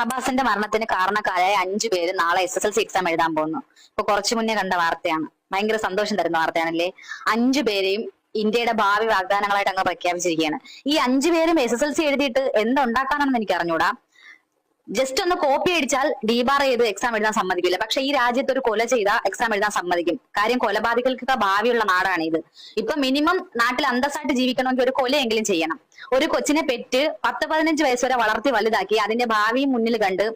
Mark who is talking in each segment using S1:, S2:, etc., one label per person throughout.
S1: അബ്ബാസിന്റെ മരണത്തിന് കാരണക്കാരായ അഞ്ചു പേര് നാളെ S S L C exam എഴുതാൻ പോകുന്നു. ഇപ്പൊ കുറച്ചു മുന്നേ കണ്ട വാർത്തയാണ്. ഭയങ്കര സന്തോഷം തരുന്ന വാർത്തയാണല്ലേ? അഞ്ചു പേരെയും ഇന്ത്യയുടെ ഭാവി വാഗ്ദാനങ്ങളായിട്ട് അങ്ങ് പ്രഖ്യാപിച്ചിരിക്കുകയാണ്. ഈ അഞ്ചു പേരും എസ് എസ് എൽ സി എഴുതിയിട്ട് എന്തുണ്ടാക്കാനാണെന്ന് എനിക്ക് അറിഞ്ഞൂടാ ജസ്റ്റ് ഒന്ന് കോപ്പി അടിച്ചാൽ ഡീബാർ ചെയ്ത് എക്സാം എഴുതാൻ സമ്മതിക്കില്ല. പക്ഷെ ഈ രാജ്യത്ത് ഒരു കൊല ചെയ്ത എക്സാം എഴുതാൻ സമ്മതിക്കും. കാര്യം കൊലപാതകൾക്കൊക്കെ ഭാവിയുള്ള നാടാണ് ഇത്. ഇപ്പൊ മിനിമം നാട്ടിൽ അന്തസ്സായിട്ട് ജീവിക്കണമെങ്കിൽ ഒരു കൊലയെങ്കിലും ചെയ്യണം. ഒരു കൊച്ചിനെ പെറ്റ് പത്ത് പതിനഞ്ച് വയസ്സ് വരെ വളർത്തി വലുതാക്കി അതിന്റെ ഭാവിയും മുന്നിൽ കണ്ട്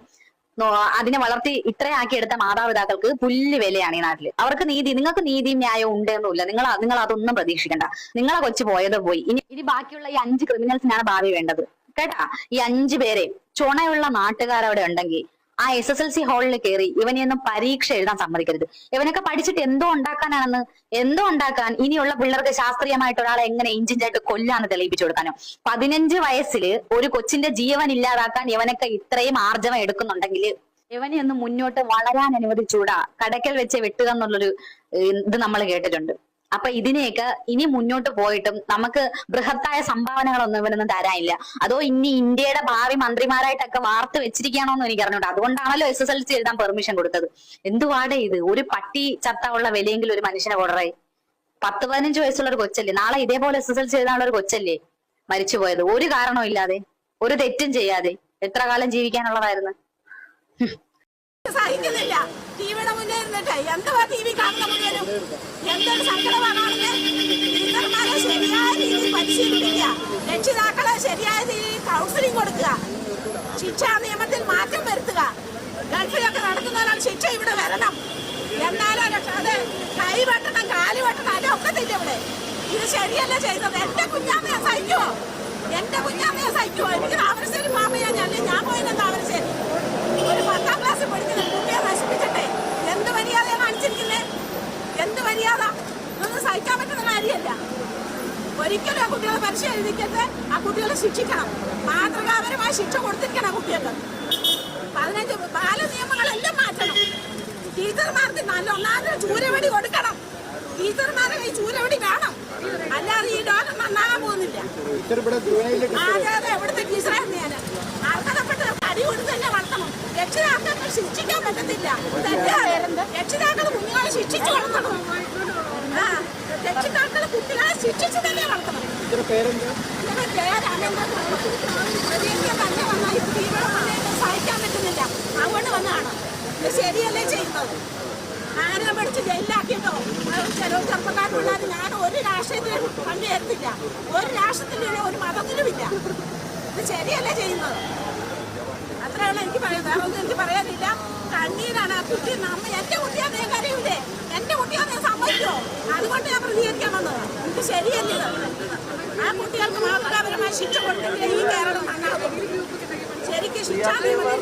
S1: അതിനെ വളർത്തി ഇത്രയാക്കി എടുത്ത മാതാപിതാക്കൾക്ക് പുല്ല് വിലയാണ് ഈ നാട്ടിൽ അവർക്ക് നീതി നിങ്ങൾക്ക് നീതിയും ന്യായവും ഉണ്ടെന്നില്ല നിങ്ങൾ നിങ്ങൾ അതൊന്നും പ്രതീക്ഷിക്കണ്ട. നിങ്ങളെ കൊച്ചു പോയത് പോയി. ഇനി ഇനി ബാക്കിയുള്ള ഈ അഞ്ച് ക്രിമിനൽസിനാണ് ഭാവി വേണ്ടത്. കേട്ടാ? ഈ അഞ്ചു പേരെ ചുണയുള്ള നാട്ടുകാരവിടെ ഉണ്ടെങ്കിൽ ആ എസ് എസ് എൽ സി ഹാളിൽ കയറി ഇവനെയൊന്നും പരീക്ഷ എഴുതാൻ സമ്മതിക്കരുത്. ഇവനൊക്കെ പഠിച്ചിട്ട് എന്തോ ഉണ്ടാക്കാനാണെന്ന് എന്തോ ഉണ്ടാക്കാൻ ഇനിയുള്ള പിള്ളേർക്ക് ശാസ്ത്രീയമായിട്ട് ഒരാളെ എങ്ങനെ ഇഞ്ചിഞ്ചായിട്ട് കൊല്ലാന്ന് തെളിയിപ്പിച്ചു കൊടുക്കാനോ? പതിനഞ്ച് വയസ്സിൽ ഒരു കൊച്ചിന്റെ ജീവൻ ഇല്ലാതാക്കാൻ ഇവനൊക്കെ ഇത്രയും ആർജവം എടുക്കുന്നുണ്ടെങ്കിൽ ഇവനെ ഒന്ന് മുന്നോട്ട് വളരാൻ അനുവദിച്ചൂടാ കടക്കൽ വെച്ച് വെട്ടുക എന്നുള്ളൊരു ഇത് നമ്മൾ കേട്ടിട്ടുണ്ട്. അപ്പൊ ഇതിനെയൊക്കെ ഇനി മുന്നോട്ട് പോയിട്ടും നമുക്ക് ബൃഹത്തായ സംഭാവനകളൊന്നും ഇവനൊന്നും തരാനില്ല. അതോ ഇനി ഇന്ത്യയുടെ ഭാവി മന്ത്രിമാരായിട്ടൊക്കെ വാർത്ത വെച്ചിരിക്കുകയാണോന്ന് എനിക്ക് അറിഞ്ഞൂടാ. അതുകൊണ്ടാണല്ലോ എസ് എസ് എൽ സി എഴുതാൻ പെർമിഷൻ കൊടുത്തത്. എന്തുവാടെ ഇത്? ഒരു പട്ടി ചത്ത ഉള്ള വിലയെങ്കിലും ഒരു മനുഷ്യനെ കൊടറായി പത്ത് പതിനഞ്ച് വയസ്സുള്ള ഒരു കൊച്ചല്ലേ? നാളെ ഇതേപോലെ എസ് എസ് എൽ സി എഴുതാനുള്ള ഒരു കൊച്ചല്ലേ മരിച്ചു മരിച്ചുപോയത് ഒരു കാരണവും ഇല്ലാതെ. ഒരു തെറ്റും ചെയ്യാതെ. എത്ര കാലം ജീവിക്കാനുള്ളതായിരുന്നു?
S2: സഹിക്കുന്നില്ല. ടിവിയുടെ മുന്നേ ഇരുന്നിട്ട് എന്തുവാ ടി വി കാണുന്ന മുഴുവനും? എന്തൊരു സങ്കടമാണ് കാണുന്നത്? ടീച്ചർമാരെ ശരിയായ രീതിയിൽ പരിശീലിപ്പിക്കുക. രക്ഷിതാക്കളെ ശരിയായ രീതിയിൽ കൗൺസിലിംഗ് കൊടുക്കുക. ശിക്ഷാ നിയമത്തിൽ മാറ്റം വരുത്തുക. ഗൾഫിലൊക്കെ നടക്കുന്നവരാണ് ശിക്ഷ ഇവിടെ വരണം. എന്നാലും അത് കൈ വെട്ടണം കാൽ വെട്ടണം അതിന്റെ ഒക്കത്തില്ല ഇവിടെ. ഇത് ശരിയല്ല ചെയ്തത്? എന്റെ കുഞ്ഞാമ്മയെ സഹിക്കുമോ എന്റെ കുഞ്ഞാമ്മയെ സഹിക്കുമോ എനിക്ക് ഒരിക്കലും ആ കുട്ടികളെ പരീക്ഷ എഴുതിക്കരുത് ആ കുട്ടികളെ ശിക്ഷിക്കണം. മാതൃകാപരമായ ശിക്ഷ കൊടുത്തിരിക്കണം ആ കുട്ടികൾക്ക്. പതിനഞ്ച് ബാല നിയമങ്ങളെല്ലാം മാറ്റണം. ടീച്ചർമാർക്ക് നല്ല ഒന്നാമത് ചൂരവടി കൊടുക്കണം. ടീച്ചർമാരെ ഈ ചൂരവടി വേണം അല്ലാതെ ഈ ലോകം നന്നാകാൻ പോകുന്നില്ല. എവിടുത്തെ ടീച്ചറായിരുന്നു ഞാൻ അർഹതപ്പെട്ട അടി കൊടുത്ത് തന്നെ വളർത്തണം. രക്ഷിതാക്കൾക്ക് ശിക്ഷിക്കാൻ പറ്റത്തില്ല. തെറ്റാണ് രക്ഷിതാക്കൾ കുഞ്ഞുങ്ങളെ ശിക്ഷിച്ചു വളർത്തണം ആ രക്ഷിതാക്കൾ കുട്ടികളെ ശിക്ഷിച്ചു തന്നെ വളർത്തണം
S3: ടീച്ചർ പേരെന്താ
S2: ഇങ്ങനെ പേരാണെന്ന് പ്രതിജ്ഞ തന്നെ വന്നാൽ ഈ തീവ്ര സമയത്ത് സഹിക്കാൻ പറ്റുന്നില്ല. അതുകൊണ്ട് വന്നതാണ്. ശരിയല്ലേ ചെയ്യുന്നത്? ആരെ പഠിച്ച് ജയിലിലാക്കിയതോ അത് ചില ചെറുപ്പക്കാർ പിള്ളേർ ഞാൻ ഒരു രാഷ്ട്രീയത്തിലും പങ്കുചേർത്തില്ല. ഒരു രാഷ്ട്രത്തിലും ഒരു മതത്തിലുമില്ല. ഇത് ശരിയല്ലേ ചെയ്യുന്നത്? അത്രയുള്ള എനിക്ക് പറയാം വേറെ എനിക്ക് പറയാനില്ല. കണ്ണീരാണ് ആ കുട്ടി. നമ്മ എന്റെ കുട്ടിയാണ് ഞാൻ കരയൂലേ എന്റെ കുട്ടിയാണ് ഞാൻ സമ്മതിക്കോ അതുകൊണ്ട് ഞാൻ പ്രതികരിക്കാൻ വന്നത്. ഇത് ശരിയല്ലേ ആ കുട്ടികൾക്ക് മാതൃകാപരമായ ശിക്ഷ കൊടുത്തെങ്കിലേ ഈ കേരളം നന്നാകും. ശരിക്കും ശിക്ഷാ നിയമത്തിൽ